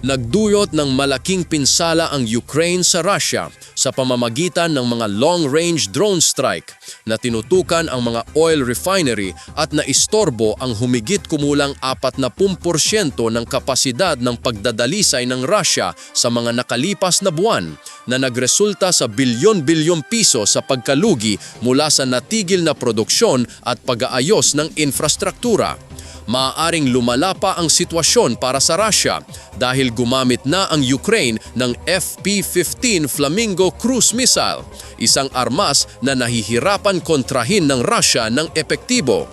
Nagduyot ng malaking pinsala ang Ukraine sa Russia sa pamamagitan ng mga long-range drone strike na tinutukan ang mga oil refinery at naistorbo ang humigit kumulang 40% ng kapasidad ng pagdadalisay ng Russia sa mga nakalipas na buwan na nagresulta sa bilyon-bilyong piso sa pagkalugi mula sa natigil na produksyon at pag-aayos ng infrastruktura maaaring lumala pa ang sitwasyon para sa Russia dahil gumamit na ang Ukraine ng FP-15 Flamingo cruise missile, isang armas na nahihirapan kontrahin ng Russia ng epektibo.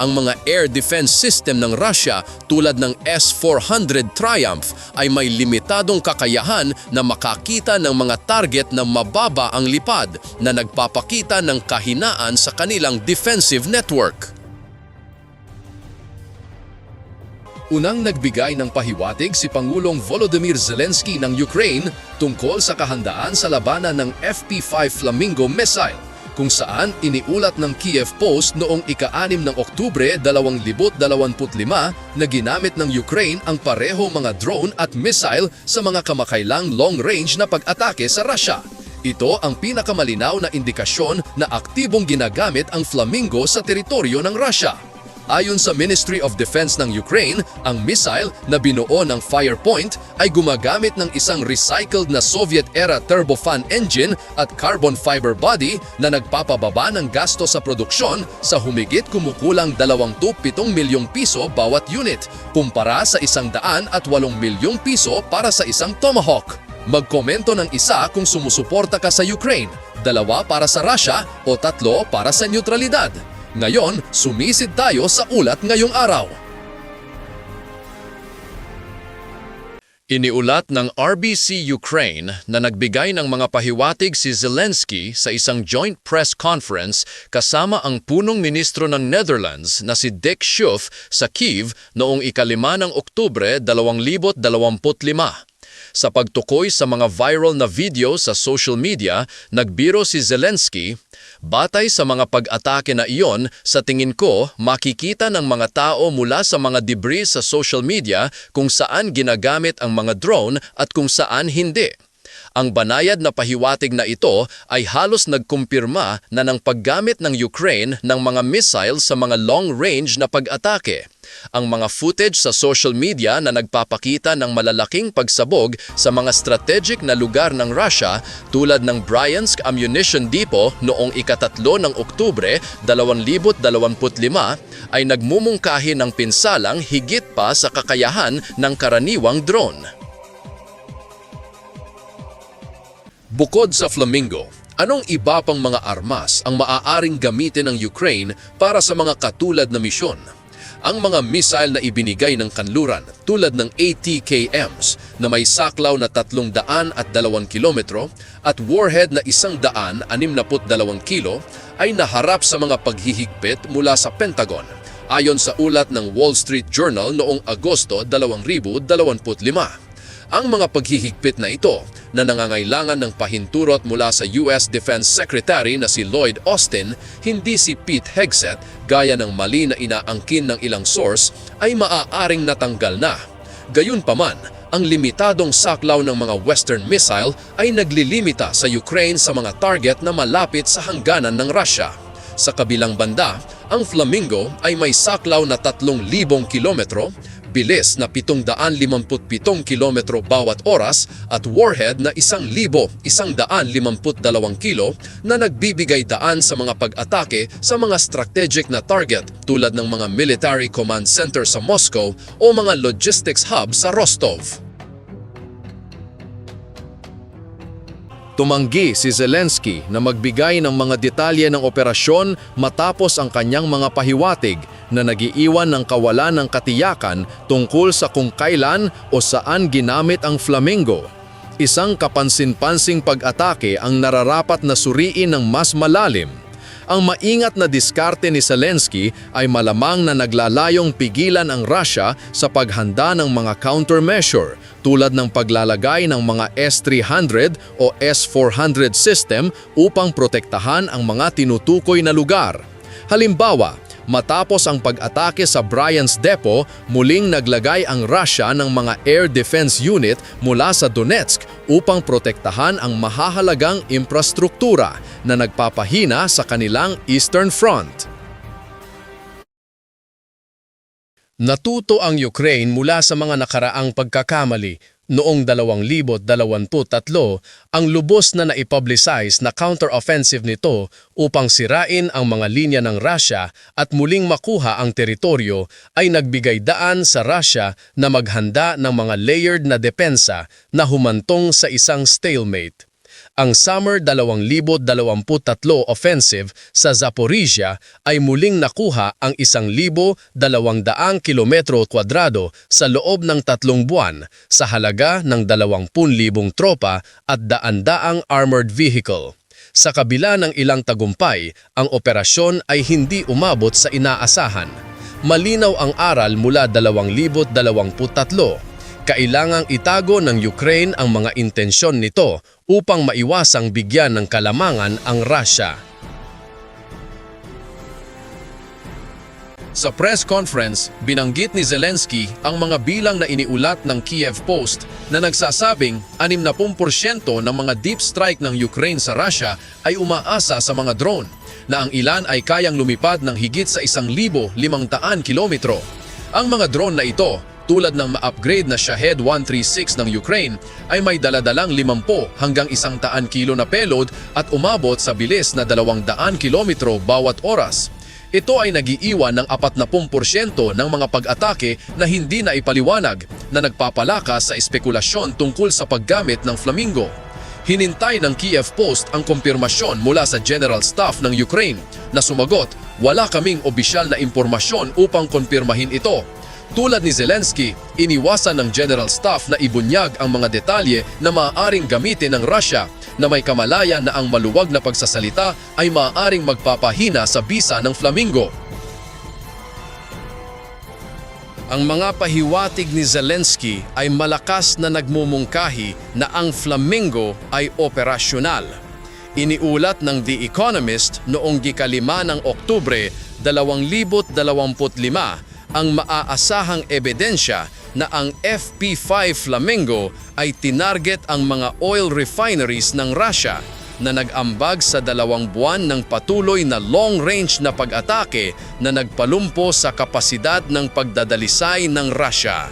Ang mga air defense system ng Russia tulad ng S-400 Triumph ay may limitadong kakayahan na makakita ng mga target na mababa ang lipad na nagpapakita ng kahinaan sa kanilang defensive network. Unang nagbigay ng pahiwatig si Pangulong Volodymyr Zelensky ng Ukraine tungkol sa kahandaan sa labanan ng FP-5 Flamingo missile kung saan iniulat ng Kiev Post noong ika-6 ng Oktubre 2025 na ginamit ng Ukraine ang pareho mga drone at missile sa mga kamakailang long-range na pag-atake sa Russia. Ito ang pinakamalinaw na indikasyon na aktibong ginagamit ang Flamingo sa teritoryo ng Russia. Ayon sa Ministry of Defense ng Ukraine, ang missile na binuo ng Firepoint ay gumagamit ng isang recycled na Soviet-era turbofan engine at carbon fiber body na nagpapababa ng gasto sa produksyon sa humigit kumukulang 27 milyong piso bawat unit, kumpara sa 108 milyong piso para sa isang Tomahawk. Magkomento ng isa kung sumusuporta ka sa Ukraine, dalawa para sa Russia o tatlo para sa neutralidad. Ngayon, sumisid tayo sa ulat ngayong araw. Iniulat ng RBC Ukraine na nagbigay ng mga pahiwatig si Zelensky sa isang joint press conference kasama ang punong ministro ng Netherlands na si Dick Schoof sa Kiev noong ikalima ng Oktubre 2025. Sa pagtukoy sa mga viral na video sa social media, nagbiro si Zelensky, Batay sa mga pag-atake na iyon, sa tingin ko, makikita ng mga tao mula sa mga debris sa social media kung saan ginagamit ang mga drone at kung saan hindi. Ang banayad na pahiwatig na ito ay halos nagkumpirma na ng paggamit ng Ukraine ng mga missile sa mga long-range na pag-atake. Ang mga footage sa social media na nagpapakita ng malalaking pagsabog sa mga strategic na lugar ng Russia tulad ng Bryansk Ammunition Depot noong ikatatlo ng Oktubre 2025 ay nagmumungkahi ng pinsalang higit pa sa kakayahan ng karaniwang drone. Bukod sa Flamingo, anong iba pang mga armas ang maaaring gamitin ng Ukraine para sa mga katulad na misyon? Ang mga missile na ibinigay ng kanluran tulad ng ATKMs na may saklaw na 300 at 2 kilometro at warhead na 162 kilo ay naharap sa mga paghihigpit mula sa Pentagon ayon sa ulat ng Wall Street Journal noong Agosto 2025. Ang mga paghihigpit na ito na nangangailangan ng pahinturot mula sa US Defense Secretary na si Lloyd Austin, hindi si Pete Hegseth gaya ng mali na inaangkin ng ilang source ay maaaring natanggal na. Gayunpaman, ang limitadong saklaw ng mga Western missile ay naglilimita sa Ukraine sa mga target na malapit sa hangganan ng Russia. Sa kabilang banda, ang Flamingo ay may saklaw na 3,000 kilometro, bilis na 757 kilometro bawat oras at warhead na 1,152 kilo na nagbibigay daan sa mga pag-atake sa mga strategic na target tulad ng mga military command center sa Moscow o mga logistics hub sa Rostov. Tumanggi si Zelensky na magbigay ng mga detalye ng operasyon matapos ang kanyang mga pahiwatig na nagiiwan ng kawalan ng katiyakan tungkol sa kung kailan o saan ginamit ang flamingo. Isang kapansin-pansing pag-atake ang nararapat na suriin ng mas malalim. Ang maingat na diskarte ni Zelensky ay malamang na naglalayong pigilan ang Russia sa paghanda ng mga countermeasure tulad ng paglalagay ng mga S-300 o S-400 system upang protektahan ang mga tinutukoy na lugar. Halimbawa, Matapos ang pag-atake sa Bryansk Depot, muling naglagay ang Russia ng mga air defense unit mula sa Donetsk upang protektahan ang mahahalagang infrastruktura na nagpapahina sa kanilang Eastern Front. Natuto ang Ukraine mula sa mga nakaraang pagkakamali. Noong 2023, ang lubos na naipublicize na counter-offensive nito upang sirain ang mga linya ng Russia at muling makuha ang teritoryo ay nagbigay daan sa Russia na maghanda ng mga layered na depensa na humantong sa isang stalemate. Ang Summer 2023 offensive sa Zaporizhia ay muling nakuha ang 1,200 kilometro kwadrado sa loob ng tatlong buwan sa halaga ng 20,000 tropa at daan-daang armored vehicle. Sa kabila ng ilang tagumpay, ang operasyon ay hindi umabot sa inaasahan. Malinaw ang aral mula 2023 kailangang itago ng Ukraine ang mga intensyon nito upang maiwasang bigyan ng kalamangan ang Russia. Sa press conference, binanggit ni Zelensky ang mga bilang na iniulat ng Kiev Post na nagsasabing 60% ng mga deep strike ng Ukraine sa Russia ay umaasa sa mga drone, na ang ilan ay kayang lumipad ng higit sa 1,500 kilometro. Ang mga drone na ito tulad ng ma-upgrade na Shahed 136 ng Ukraine ay may daladalang 50 hanggang 100 kilo na payload at umabot sa bilis na 200 kilometro bawat oras. Ito ay nagiiwan ng 40% ng mga pag-atake na hindi na ipaliwanag na nagpapalakas sa espekulasyon tungkol sa paggamit ng Flamingo. Hinintay ng Kiev Post ang kumpirmasyon mula sa General Staff ng Ukraine na sumagot, wala kaming opisyal na impormasyon upang konpirmahin ito tulad ni Zelensky, iniwasan ng General Staff na ibunyag ang mga detalye na maaaring gamitin ng Russia na may kamalaya na ang maluwag na pagsasalita ay maaaring magpapahina sa bisa ng Flamingo. Ang mga pahiwatig ni Zelensky ay malakas na nagmumungkahi na ang Flamingo ay operasyonal. Iniulat ng The Economist noong gikalima ng Oktubre 2025 ang maaasahang ebidensya na ang FP5 Flamingo ay tinarget ang mga oil refineries ng Russia na nag-ambag sa dalawang buwan ng patuloy na long-range na pag-atake na nagpalumpo sa kapasidad ng pagdadalisay ng Russia.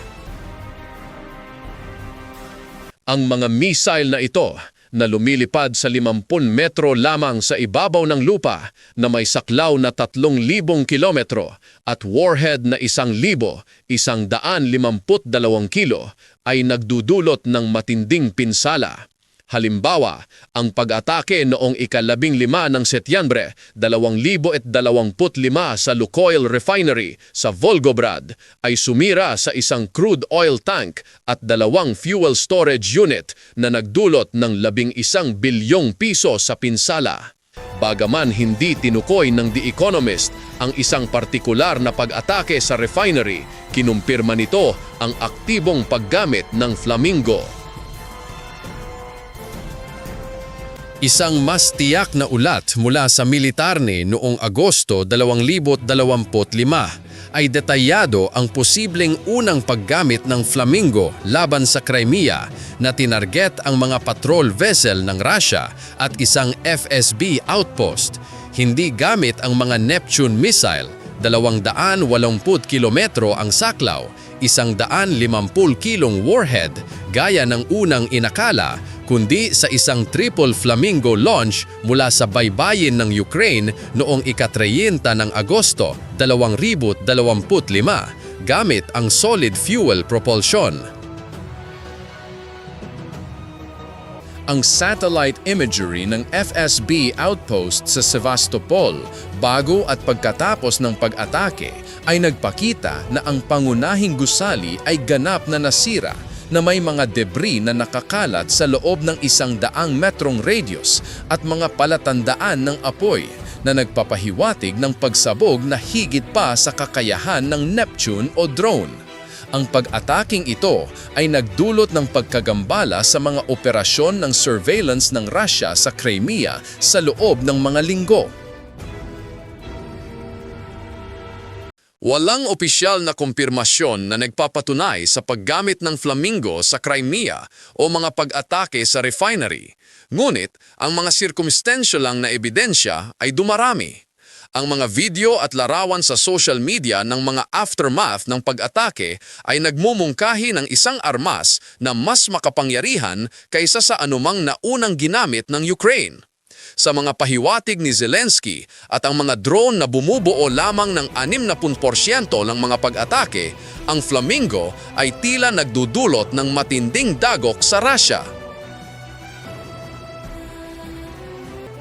Ang mga missile na ito na lumilipad sa 50 metro lamang sa ibabaw ng lupa na may saklaw na 3,000 kilometro at warhead na 1,000, 152 kilo ay nagdudulot ng matinding pinsala. Halimbawa, ang pag-atake noong ikalabing lima ng Setyembre 2025 sa Lukoil Refinery sa Volgograd ay sumira sa isang crude oil tank at dalawang fuel storage unit na nagdulot ng labing isang bilyong piso sa pinsala. Bagaman hindi tinukoy ng The Economist ang isang partikular na pag-atake sa refinery, kinumpirma nito ang aktibong paggamit ng Flamingo. Isang mas tiyak na ulat mula sa militarne noong Agosto 2025 ay detalyado ang posibleng unang paggamit ng Flamingo laban sa Crimea na tinarget ang mga patrol vessel ng Russia at isang FSB outpost. Hindi gamit ang mga Neptune missile, 280 kilometro ang saklaw, 150 kilong warhead gaya ng unang inakala kundi sa isang triple flamingo launch mula sa baybayin ng Ukraine noong ika-30 ng Agosto 2025 gamit ang solid fuel propulsion. Ang satellite imagery ng FSB outpost sa Sevastopol bago at pagkatapos ng pag-atake ay nagpakita na ang pangunahing gusali ay ganap na nasira na may mga debris na nakakalat sa loob ng isang daang metrong radius at mga palatandaan ng apoy na nagpapahiwatig ng pagsabog na higit pa sa kakayahan ng Neptune o drone. Ang pag-ataking ito ay nagdulot ng pagkagambala sa mga operasyon ng surveillance ng Russia sa Crimea sa loob ng mga linggo. Walang opisyal na kumpirmasyon na nagpapatunay sa paggamit ng flamingo sa Crimea o mga pag-atake sa refinery. Ngunit, ang mga circumstantial lang na ebidensya ay dumarami. Ang mga video at larawan sa social media ng mga aftermath ng pag-atake ay nagmumungkahi ng isang armas na mas makapangyarihan kaysa sa anumang naunang ginamit ng Ukraine sa mga pahiwatig ni Zelensky at ang mga drone na bumubuo lamang ng 60% ng mga pag-atake, ang Flamingo ay tila nagdudulot ng matinding dagok sa Russia.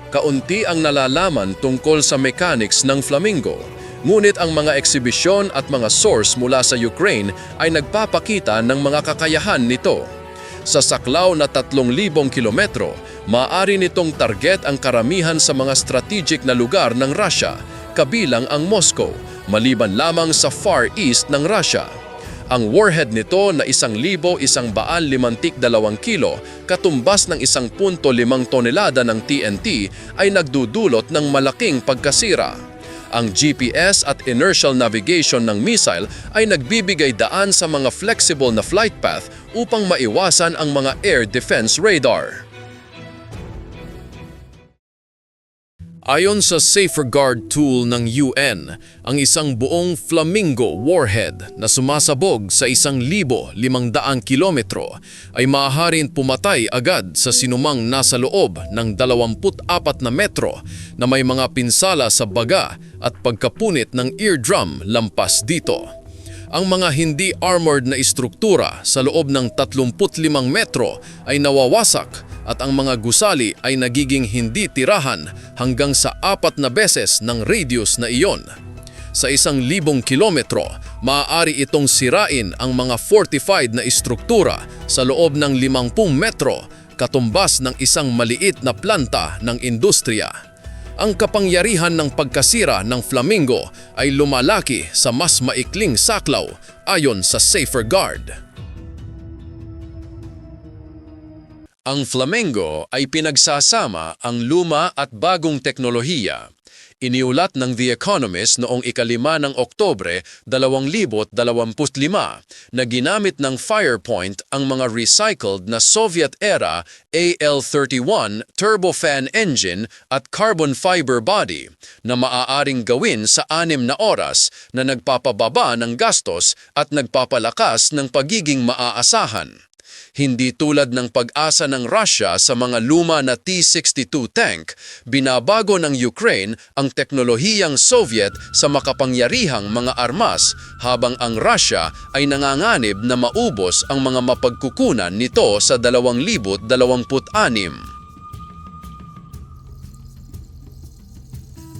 Kaunti ang nalalaman tungkol sa mechanics ng Flamingo, ngunit ang mga eksibisyon at mga source mula sa Ukraine ay nagpapakita ng mga kakayahan nito. Sa saklaw na 3,000 kilometro, maaari nitong target ang karamihan sa mga strategic na lugar ng Russia, kabilang ang Moscow, maliban lamang sa Far East ng Russia. Ang warhead nito na 1,152 kilo, katumbas ng 1.5 tonelada ng TNT, ay nagdudulot ng malaking pagkasira. Ang GPS at inertial navigation ng missile ay nagbibigay daan sa mga flexible na flight path upang maiwasan ang mga air defense radar. Ayon sa Safeguard tool ng UN, ang isang buong Flamingo warhead na sumasabog sa 1,500 kilometro ay maaaring pumatay agad sa sinumang nasa loob ng 24 na metro na may mga pinsala sa baga at pagkapunit ng eardrum lampas dito. Ang mga hindi armored na istruktura sa loob ng 35 metro ay nawawasak at ang mga gusali ay nagiging hindi tirahan hanggang sa apat na beses ng radius na iyon. Sa isang libong kilometro, maaari itong sirain ang mga fortified na istruktura sa loob ng 50 metro katumbas ng isang maliit na planta ng industriya. Ang kapangyarihan ng pagkasira ng flamingo ay lumalaki sa mas maikling saklaw ayon sa Safer Guard. Ang Flamingo ay pinagsasama ang luma at bagong teknolohiya. Iniulat ng The Economist noong ikalima ng Oktobre 2025 na ginamit ng Firepoint ang mga recycled na Soviet-era AL-31 turbofan engine at carbon fiber body na maaaring gawin sa anim na oras na nagpapababa ng gastos at nagpapalakas ng pagiging maaasahan hindi tulad ng pag-asa ng Russia sa mga luma na T-62 tank, binabago ng Ukraine ang teknolohiyang Soviet sa makapangyarihang mga armas habang ang Russia ay nanganganib na maubos ang mga mapagkukunan nito sa 2026.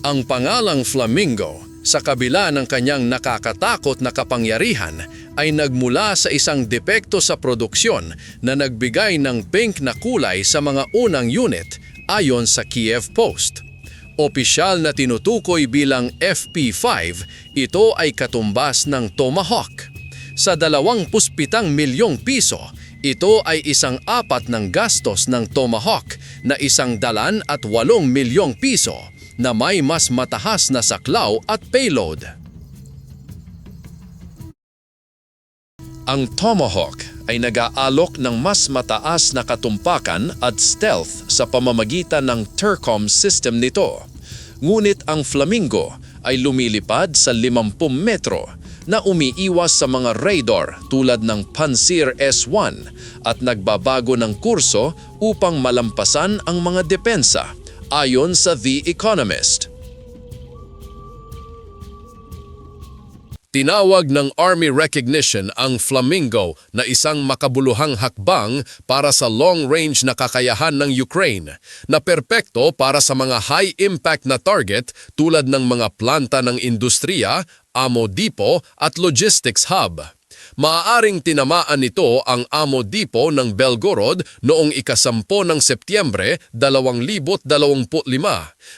Ang pangalang Flamingo sa kabila ng kanyang nakakatakot na kapangyarihan ay nagmula sa isang depekto sa produksyon na nagbigay ng pink na kulay sa mga unang unit ayon sa Kiev Post. Opisyal na tinutukoy bilang FP5, ito ay katumbas ng Tomahawk. Sa 27 milyong piso, ito ay isang apat ng gastos ng Tomahawk na isang dalan at walong milyong piso na may mas matahas na saklaw at payload. Ang Tomahawk ay nag-aalok ng mas mataas na katumpakan at stealth sa pamamagitan ng TERCOM system nito. Ngunit ang Flamingo ay lumilipad sa 50 metro na umiiwas sa mga radar tulad ng Pansir S-1 at nagbabago ng kurso upang malampasan ang mga depensa ayon sa The Economist. Tinawag ng Army Recognition ang Flamingo na isang makabuluhang hakbang para sa long-range na kakayahan ng Ukraine na perpekto para sa mga high-impact na target tulad ng mga planta ng industriya, amo depot at logistics hub. Maaaring tinamaan nito ang Amo Depot ng Belgorod noong ikasampo ng Setyembre 2025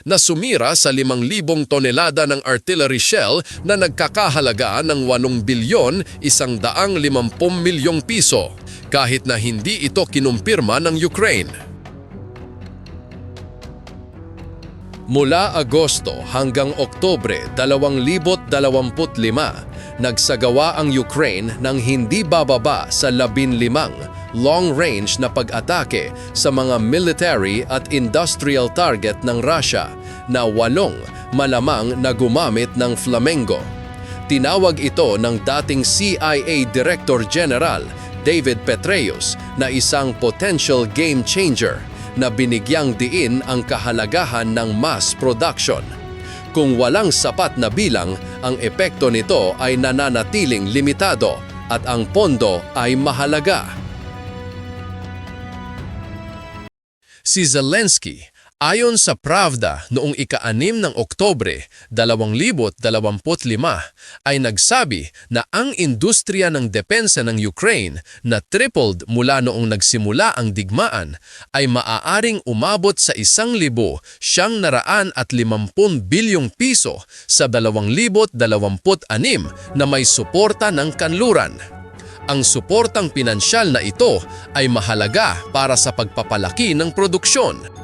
na sumira sa 5,000 tonelada ng artillery shell na nagkakahalaga ng 8 bilyon 150 milyong piso kahit na hindi ito kinumpirma ng Ukraine. Mula Agosto hanggang Oktubre 2025, nagsagawa ang Ukraine ng hindi bababa sa 15 long-range na pag-atake sa mga military at industrial target ng Russia na walong malamang na gumamit ng Flamengo. Tinawag ito ng dating CIA Director General David Petraeus na isang potential game changer na binigyang diin ang kahalagahan ng mass production. Kung walang sapat na bilang, ang epekto nito ay nananatiling limitado at ang pondo ay mahalaga. Si Zelensky, ayon sa Pravda noong ika-6 ng Oktobre 2025, ay nagsabi na ang industriya ng depensa ng Ukraine na tripled mula noong nagsimula ang digmaan ay maaaring umabot sa 1,000 siyang naraan at 50 bilyong piso sa 2026 na may suporta ng kanluran. Ang suportang pinansyal na ito ay mahalaga para sa pagpapalaki ng produksyon.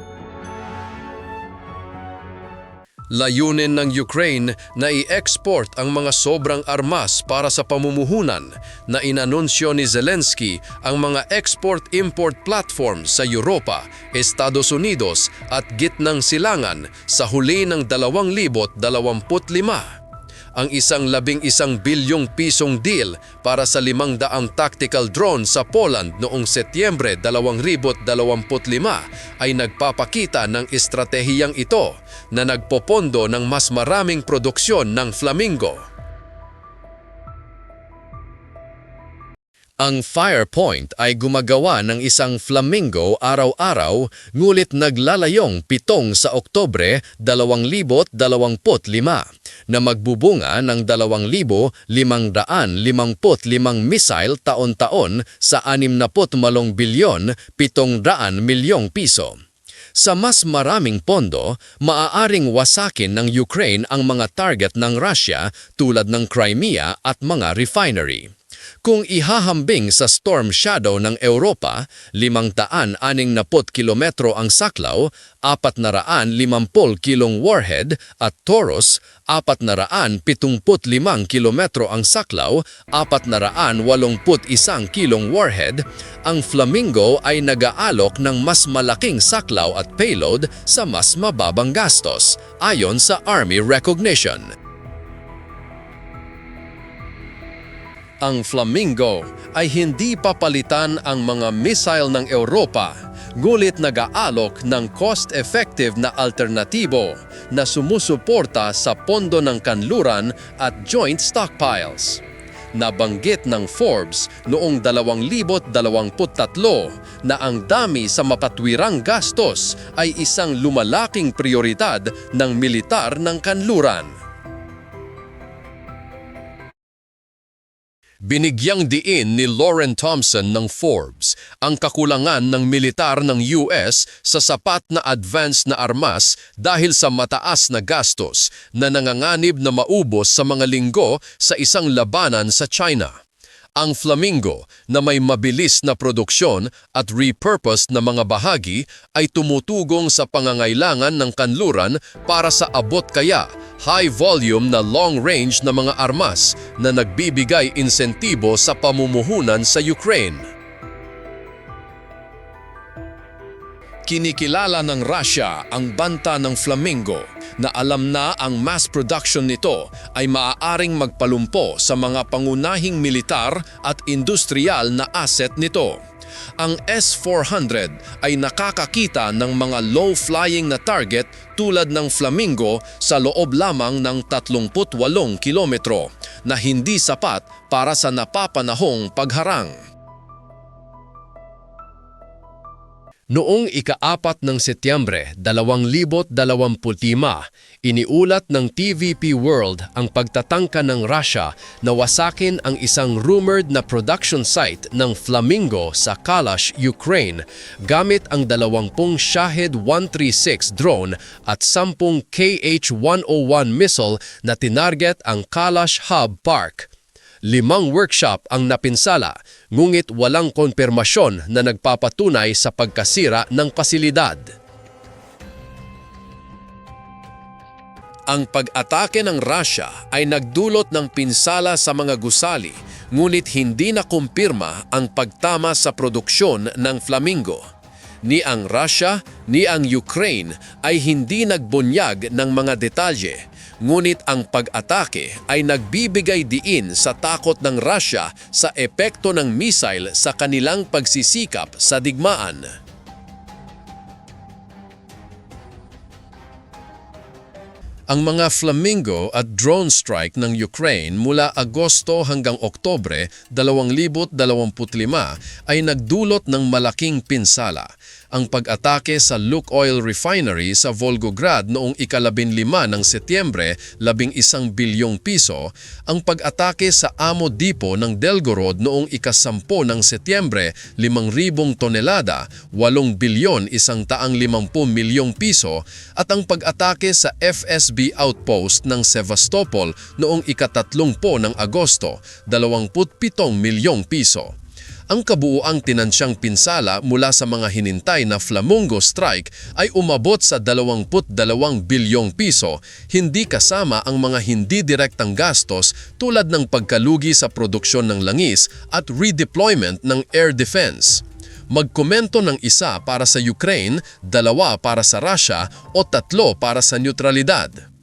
Layunin ng Ukraine na i-export ang mga sobrang armas para sa pamumuhunan na inanunsyo ni Zelensky ang mga export-import platforms sa Europa, Estados Unidos at gitnang silangan sa huli ng 2025 ang isang labing isang bilyong pisong deal para sa limang daang tactical drone sa Poland noong Setyembre 2025 ay nagpapakita ng estratehiyang ito na nagpopondo ng mas maraming produksyon ng Flamingo. Ang Firepoint ay gumagawa ng isang flamingo araw-araw ngulit naglalayong pitong sa Oktobre 2025 na magbubunga ng 2,555 missile taon-taon sa 68 bilyon 700 milyong piso. Sa mas maraming pondo, maaaring wasakin ng Ukraine ang mga target ng Russia tulad ng Crimea at mga refinery. Kung ihahambing sa Storm Shadow ng Europa, 560 kilometro ang saklaw, 450 kilong warhead at Taurus, 475 kilometro ang saklaw, 481 kilong warhead, ang Flamingo ay nag-aalok ng mas malaking saklaw at payload sa mas mababang gastos, ayon sa Army Recognition. Ang Flamingo ay hindi papalitan ang mga missile ng Europa, ngulit nag-aalok ng cost-effective na alternatibo na sumusuporta sa pondo ng kanluran at joint stockpiles. Nabanggit ng Forbes noong 2023 na ang dami sa mapatwirang gastos ay isang lumalaking prioridad ng militar ng kanluran. Binigyang diin ni Lauren Thompson ng Forbes ang kakulangan ng militar ng US sa sapat na advance na armas dahil sa mataas na gastos na nanganganib na maubos sa mga linggo sa isang labanan sa China. Ang Flamingo na may mabilis na produksyon at repurposed na mga bahagi ay tumutugong sa pangangailangan ng kanluran para sa abot kaya high volume na long range na mga armas na nagbibigay insentibo sa pamumuhunan sa Ukraine. Kinikilala ng Russia ang banta ng Flamingo na alam na ang mass production nito ay maaaring magpalumpo sa mga pangunahing militar at industrial na asset nito. Ang S-400 ay nakakakita ng mga low-flying na target tulad ng Flamingo sa loob lamang ng 38 kilometro na hindi sapat para sa napapanahong pagharang. Noong ika-apat ng Setyembre 2025, iniulat ng TVP World ang pagtatangka ng Russia na wasakin ang isang rumored na production site ng Flamingo sa Kalash, Ukraine gamit ang 20 Shahed 136 drone at 10 KH-101 missile na tinarget ang Kalash Hub Park. Limang workshop ang napinsala, ngunit walang konfirmasyon na nagpapatunay sa pagkasira ng pasilidad. Ang pag-atake ng Russia ay nagdulot ng pinsala sa mga gusali, ngunit hindi na kumpirma ang pagtama sa produksyon ng flamingo. Ni ang Russia ni ang Ukraine ay hindi nagbunyag ng mga detalye, ngunit ang pag-atake ay nagbibigay diin sa takot ng Russia sa epekto ng missile sa kanilang pagsisikap sa digmaan. Ang mga flamingo at drone strike ng Ukraine mula Agosto hanggang Oktobre 2025 ay nagdulot ng malaking pinsala. Ang pag-atake sa Lukoil Refinery sa Volgograd noong ikalabinlima ng Setyembre, labing isang bilyong piso, ang pag-atake sa Amo Depot ng Delgorod noong ikasampo ng Setyembre, limang ribong tonelada, walong bilyon isang taang limampung milyong piso, at ang pag-atake sa FSB outpost ng Sevastopol noong ikatatlongpo ng Agosto, 27 milyong piso. Ang kabuuang tinansyang pinsala mula sa mga hinintay na Flamingo Strike ay umabot sa 22 bilyong piso, hindi kasama ang mga hindi direktang gastos tulad ng pagkalugi sa produksyon ng langis at redeployment ng air defense. Magkomento ng isa para sa Ukraine, dalawa para sa Russia o tatlo para sa neutralidad.